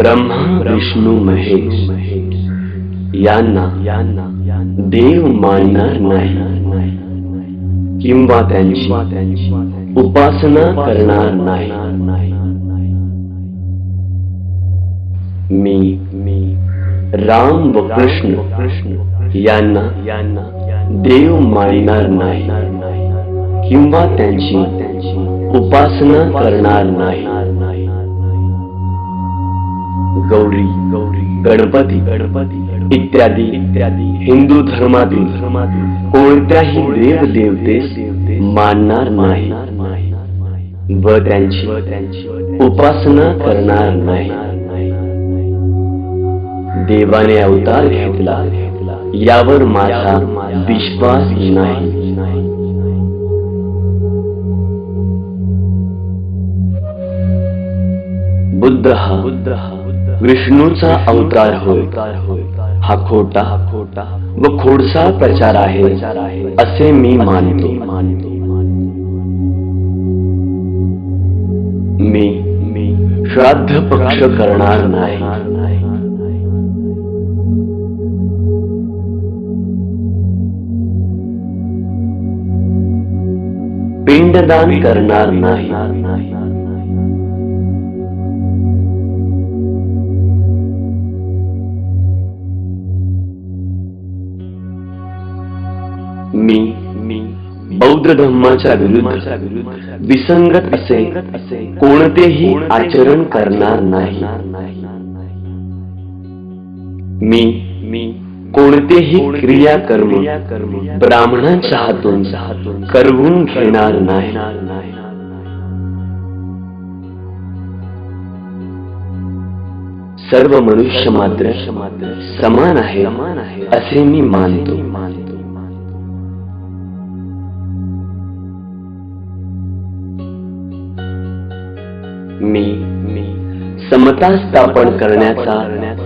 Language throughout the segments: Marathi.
ब्रह्मा, विष्णु, महेश। यांना देव मानणार नाही। किंवा त्यांची उपासना करणार नाही। मी मी राम व कृष्ण यांना यांना देव मानणार नाही। किंवा त्यांची उपासना करणार नाही। गौरी गौरी गणपती गणपती इत्यादी इत्यादी हिंदू धर्मातील धर्मातील कोणत्याही देव देवते मानणार नाही व त्यांची उपासना करणार नाही. देवाने अवतार घेतला यावर माझा विश्वास नाही. बुद्ध हा बुद्ध हा विष्णूचा अवतार होय. हा खोटा, व खोडसा प्रचार आहे, असे मी मानतो. मी श्राद्ध पक्ष करणार नाही. पिंडदान करणार नाही. मी मी बौद्ध धर्माच्या विरुद्ध. विसंगत असे कोणतेही आचरण करणार नाही. मी मी. कोणतेही क्रियाकर्म ब्राह्मणांच्या हातून करवून घेणार नाही. सर्व मनुष्य मात्र समान आहे असे मी मानतो. मी. मी समता स्थापन करण्याचा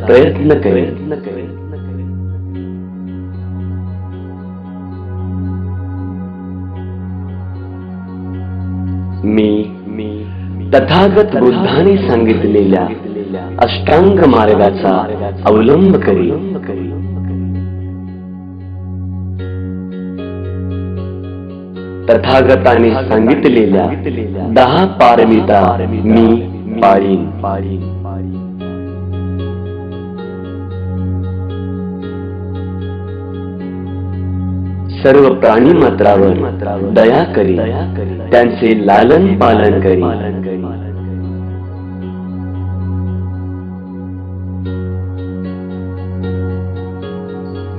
प्रयत्न करेन. मी मी तथागत बुद्धाने सांगितलेल्या अष्टांग मार्गाचा अवलंब करीन. तथागताने सांगितलेल्या दहा पारमिता मी पाळीन. सर्व प्राणी मात्रावर दया करी त्यांचे लालन पालन करी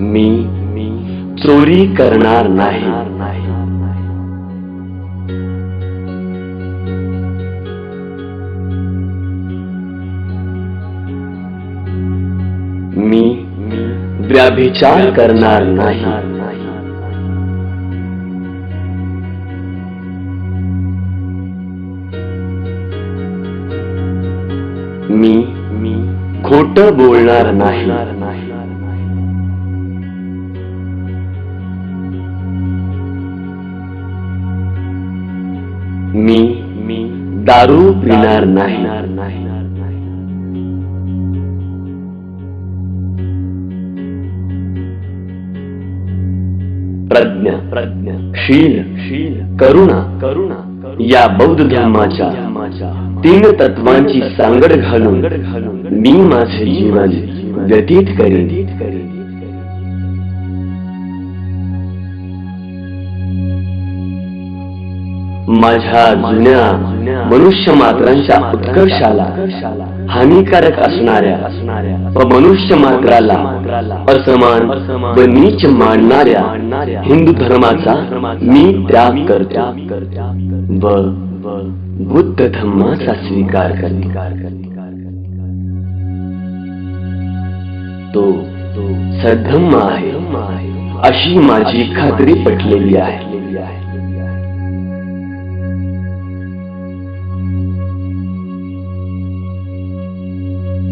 मी मी चोरी करणार नाही. व्याभिचार करणार नाही. मी मी खोट बोलणार नाही. मी मी दारू पिणार नाही. प्रज्ञा प्रज्ञा. शील शील. करुणा करुणा या बौद्ध धर्माच्या तीन तत्वांची सांगड घालून मी माझे जीवन व्यतीत करीन. माझ्या जुन्या मनुष्य मात्रांच्या उत्कर्षाला हानिकारक असणाऱ्या व मनुष्य मात्राला असमान व नीच मानणाऱ्या हिंदू धर्माचा मी त्याग करतो. व बुद्ध धर्माचा स्वीकार करतो. तो सद्धम्म आहे. अशी माझी खात्री पटलेली आहे.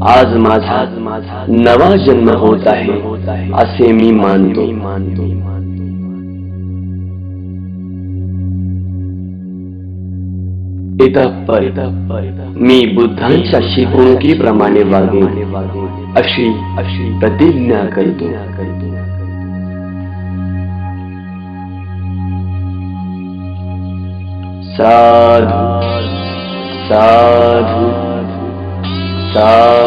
आज माझा नवा जन्म होत आहे असे मी मानतो मी बुद्धांच्या शिकवणुकीप्रमाणे वागेन अशी अशी प्रतिज्ञा करतो साधू साधू साधू।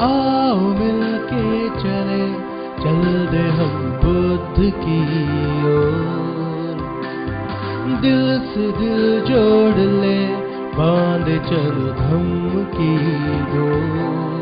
आओ मिलके चले चल दे हम बुद्ध की ओर। दिल से दिल जोड़ ले बांध चल धम की डोर।